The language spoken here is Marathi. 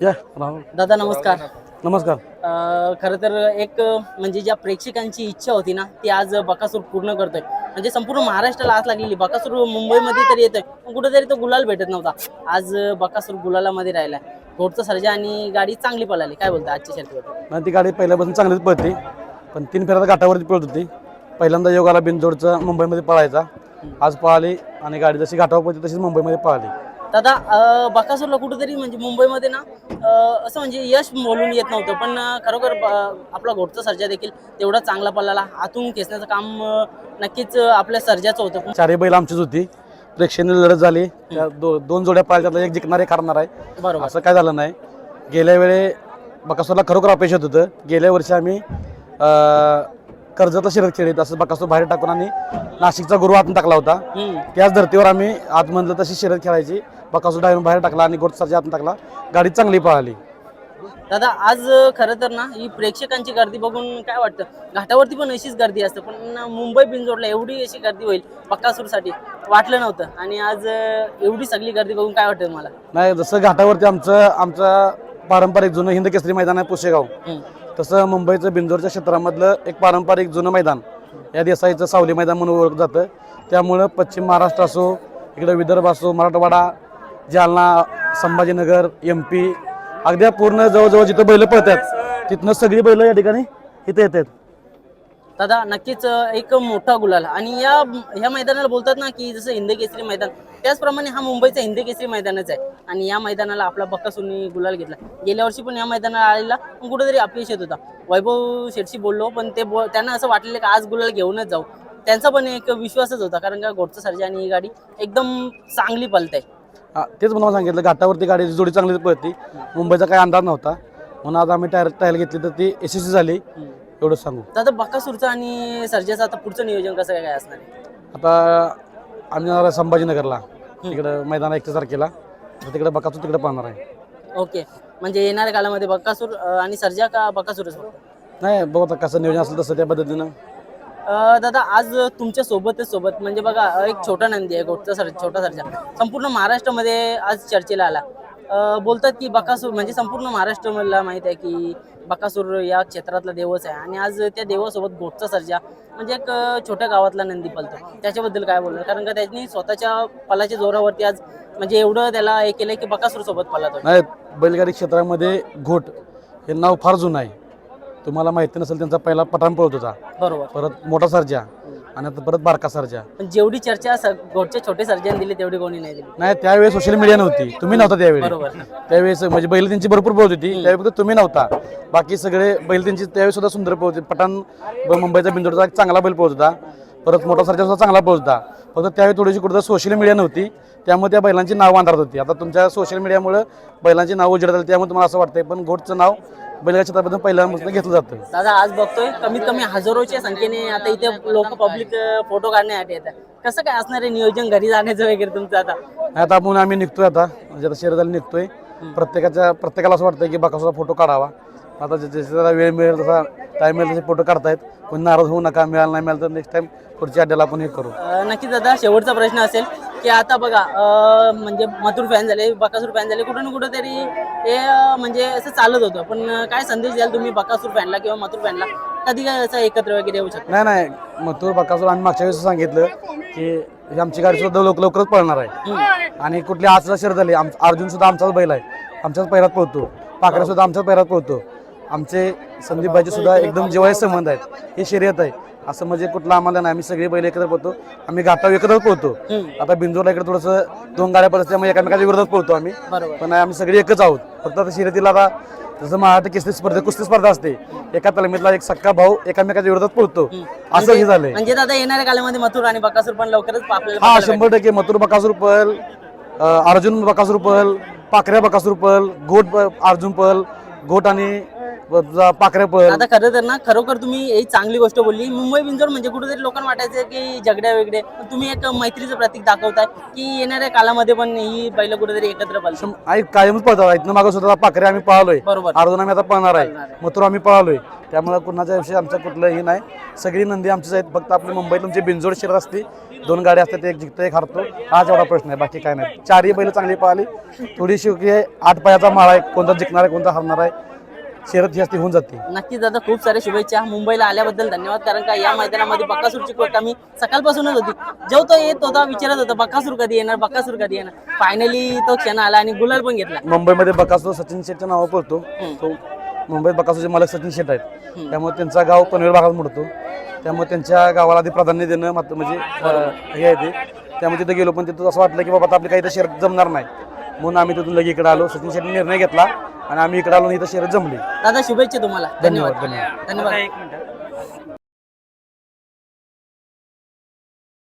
राहुल दादा नमस्कार. नमस्कार. खरं तर एक म्हणजे ज्या प्रेक्षकांची इच्छा होती ना ती आज बकासूर पूर्ण करतोय. म्हणजे संपूर्ण महाराष्ट्राला आज लागलेली. बकासूर मुंबईमध्ये तरी येतोय. पण कुठेतरी तो गुलाल भेटत नव्हता. आज बकासूर गुलालामध्ये राहिलाय. घोडचा सर्जा आणि गाडी चांगली पळाली. काय बोलता आजच्या शर्यतीवर नाही ती गाडी पहिल्यापासून चांगलीच पळते. पण तीन फेऱ्यात घाटावरती पळत होती. पहिल्यांदा योगाला बिनजोडचं मुंबईमध्ये पळायचा. आज पळाली आणि गाडी जशी घाटावर पळते तशीच मुंबईमध्ये पळाली. दादा बकासूरला कुठेतरी म्हणजे मुंबईमध्ये ना असं म्हणजे यश बोलून येत नव्हतं पण खरोखर आपला घोडचा सर्जा देखील तेवढा चांगला पळाला आतून खेचण्याचं काम नक्कीच आपल्या सर्जाचं होतं. चारही बैल आमचीच होती. प्रेक्षणीय लढत झाली. दो दोन जोड्या त्यातला एक जिंकणार एक हारणार आहे. बरोबर. असं काय झालं नाही. गेल्या वेळे बकासूरला खरोखर अपेक्षित होतं. गेल्या वर्षी आम्ही कर्जतला शिरत खेळीत असं बकासूर बाहेर टाकून आणि नाशिकचा गुरु आतून टाकला होता. त्याच धर्तीवर आम्ही आत म्हणलं तशी शर्यत खेळायची. बकासूर डायव्हर बाहेर टाकला आणि गोटसरच्या आतून टाकला. गाडी चांगली पळाली. दादा आज खरं तर ना ही प्रेक्षकांची गर्दी बघून काय वाटतं? घाटावरती पण अशीच गर्दी असते पण मुंबई बिनजोडला एवढी अशी गर्दी होईल बक्कासूरसाठी वाटलं नव्हतं. आणि आज एवढी सगळी गर्दी बघून काय वाटतं मला नाही जसं घाटावरती आमचं आमचं पारंपरिक जुनं हिंद केसरी मैदान आहे पुशेगाव. तसं मुंबईचं बिंजोरच्या क्षेत्रामधलं एक पारंपरिक जुनं मैदान या देसाईचं सावली मैदान म्हणून ओळखलं जातं. त्यामुळं पश्चिम महाराष्ट्र असो इकडं विदर्भ असो मराठवाडा जालना संभाजीनगर एम पी अगदी पूर्ण जवळजवळ जिथं बैलं पळतात तिथनं सगळी बैलं या ठिकाणी इथे येतात. दादा नक्कीच एक मोठा गुलाल. आणि या ह्या मैदानाला बोलतात ना की जसं हिंद केसरी मैदान त्याचप्रमाणे हा मुंबईचा हिंद केसरी मैदानच आहे. आणि या मैदानाला आपला बक्कासूरनी गुलाल घेतला. गेल्या वर्षी पण या मैदानाला आलेला पण कुठेतरी अपयश येत होता. वैभव शेठशी बोललो पण ते बो त्यांना असं वाटलेलं की आज गुलाल घेऊनच जाऊ. त्यांचा पण एक विश्वासच होता कारण का घोडचं सर्जा आणि ही गाडी एकदम चांगली पलते हा, तेच मला सांगितलं घाटावरती गाडी जोडी चांगली पळती. मुंबईचा काही अंदाज नव्हता. म्हणून आज आम्ही टायर टायर घेतली तर ती यशस्वी झाली. एवढंच सांगू. दादा बक्कासूरचं आणि सर्जाचं आता पुढचं नियोजन कसं काय काय असणार आहे? आता आम्ही जाणार आहे संभाजीनगरला. तिकडं मैदान एकशे तारखेला. तर तिकडे बकासूर तिकडे पाहणार आहे. ओके. म्हणजे येणाऱ्या काळामध्ये बक्कासूर अ, आणि सर्जा का बक्कासूरच फक्त? नाही बघू आता कसं नियोजन असेल तसं त्या पद्धतीनं. दादा आज तुमच्या सोबतच सोबत म्हणजे बघा एक छोटा नंदी आहे गोटचा सर छोटा सरजा. संपूर्ण महाराष्ट्रामध्ये आज चर्चेला आला. बोलतात की बकासूर म्हणजे संपूर्ण महाराष्ट्राला माहीत आहे की बकासूर या क्षेत्रातला देवच आहे. आणि आज त्या देवासोबत गोटचा सर्जा म्हणजे एक छोट्या गावातला नंदी पलतो. त्याच्याबद्दल काय बोलणार? कारण का त्यांनी स्वतःच्या पलाच्या जोरावरती आज म्हणजे एवढं त्याला हे केलं की बकासूर सोबत पलातो नाही बैलगाडी क्षेत्रामध्ये घोट हे नाव फार जुनं आहे. तुम्हाला माहिती नसेल त्यांचा पहिला पठाण पळत होता. बरोबर. परत मोठा सर्जा आणि आता परत बारका सर्जा. पण जेवढी चर्चा स- गोटच्या छोटे सर्जन दिली तेवढी कोणी नाही दिली. नाही त्यावेळेस सोशल मीडिया नव्हती. तुम्ही नव्हता त्यावेळी. त्यावेळेस म्हणजे बैल त्यांची भरपूर पळत होती. त्यावेळी फक्त तुम्ही नव्हता. बाकी सगळे बैल त्यांची त्यावेळेस सुद्धा सुंदर पळत होते. पठाण ब- मुंबईचा बिंदोडचा एक चांगला बैल पळत होता. परत मोठा सरजा सुद्धा चांगला होता. फक्त त्यावेळी थोडीशी कुठं सोशल मीडिया नव्हती. त्यामुळे त्या बैलांची नाव अंधारत होती. आता तुमच्या सोशल मीडियामुळे बैलांची नाव उजेडत आली. त्यामुळे तुम्हाला असं वाटतंय पण घोटचं नाव बैलगाडी क्षेत्राबद्दल पहिल्यापासून घेतलं जातं. दादा आज बघतोय कमीत कमी हजारोच्या संख्येने आता इथे लोक पब्लिक फोटो काढण्यासाठी येतात. कसं काय असणार आहे नियोजन घरी जाण्याचं वगैरे तुमचं आता? आता आपण आम्ही निघतोय आता. म्हणजे आता शर्यताला निघतोय. प्रत्येकाच्या प्रत्येकाला असं वाटतंय की बाकासुद्धा फोटो काढावा. आता जसे वेळ मिळेल तसा टाईम मिळेल तसे फोटो काढतायत. कोणी नाराज होऊ नका मिळाला नाही मिळालं तर नेक्स्ट टाइम पुढच्या अड्ड्याला आपण हे करू. नक्कीच दादा शेवटचा प्रश्न असेल की आता बघा म्हणजे मथुर फॅन झाले बकासूर फॅन झाले कुठं ना कुठं तरी हे म्हणजे असं चालत होतं. पण काय संदेश द्याल तुम्ही बकासूर फॅनला किंवा मथुर फॅनला कधी काय असं एकत्र वगैरे येऊ शकतो? नाही नाही. तो बकासूर आम्ही मागच्या वेळेस सांगितलं की ही आमची गाडी सुद्धा लवकर लवकरच पळणार आहे. आणि कुठली आज सुद्धा शर्यत झाली आम अर्जुन सुद्धा आमचाच बैल आहे. आमच्याच पैरात पळतो. पाकड्या सुद्धा आमच्याच पैरात पळतो. आमचे संदीप भाईचे सुद्धा एकदम जिव्हाळी संबंध आहेत ही शर्यत आहे. असं म्हणजे कुठलं आम्हाला नाही आम्ही सगळे बैल एकत्र पळतो. आम्ही घाटाव एकत्रच पळतो. आता बिंजोरला इकडे थोडंसं दोन गाड्या पळत त्यामुळे एकामेकाच्या विरोधात पळतो आम्ही. पण आम्ही सगळे एकच आहोत. फक्त आता शर्यतीला आता जसं महाराष्ट्र केसरी स्पर्धा कुस्ती स्पर्धा असते. एका तलमीतला एक सक्का भाऊ एकामेकाच्या विरोधात पळतो. असं हे झालंय. म्हणजे दादा येणाऱ्या काळामध्ये मथुर आणि बकासूर पण लवकरच हा शंभर टक्के. मथुर बकासूर पल अं, अर्जुन बकासूर पल पाखऱ्या बकासूर पल घोट अर्जुन पल घोट आणि पाखरे आता खरं तर ना खरोखर तुम्ही ही चांगली गोष्ट बोलली. मुंबई बिंजोर म्हणजे कुठेतरी लोकांना वाटायचं की झगड्या वेगळे. पण तुम्ही एक मैत्रीचं प्रतीक दाखवताय की येणाऱ्या कालामध्ये पण ही बैल कुठेतरी एकत्र पाहिजे आई कायमच पळतात. इथनं मागं सुद्धा पाखरे आम्ही पळालोय. बरोबर. अर्जुन आम्ही आता पळणार आहे. मथुर आम्ही पळालोय. त्यामुळे कुणाच्या विषयी आमचं कुठलंही नाही. सगळी नंदी आमचीच आहेत. फक्त आपली मुंबईत तुमची बिंजोड शिरत असते. दोन गाड्या असतात एक जिंकतो एक हरतो. हाच एवढा प्रश्न आहे. बाकी काय नाही. चारही बैल चांगली पळाली. थोडीशी आठ पायाचा माळा आहे. कोणता जिंकणार आहे कोणता हरणार आहे. शर्यत असती होऊन जाते. नक्कीच दादा खूप साऱ्या शुभेच्छा. मुंबईला आल्याबद्दल धन्यवाद. कारण का या मैदानामध्ये बक्कासूरची कोट आम्ही सकाळपासूनच होती. जेव्हा तो येत होता विचारत होता बक्कासूर कधी येणार बक्कासूर कधी येणार? फायनली तो क्षण आला आणि गुलाल पण घेतला. मुंबईमध्ये बकासूर सचिन शेठच्या नावावर पळतो. तो मुंबईत बकासूरचे मालक सचिन शेठ आहेत. त्यामुळे त्यांचा गाव पनवेल भागात मोडतो. त्यामुळे त्यांच्या गावाला आधी प्राधान्य देणं मात्र म्हणजे हे आहे ते. त्यामुळे तिथं गेलो पण तिथं असं वाटलं की बाबा आपली काही इथं शर्यत जमणार नाही. म्हणून आम्ही तिथून लगे इकडे आलो. सचिन शेठने निर्णय घेतला. आणि आम्ही इकडे आलो आणि इथं शर्यत जमली. दादा शुभेच्छा तुम्हाला. धन्यवाद धन्यवाद. धन्यवाद. धन्यवाद. एक मिनिट.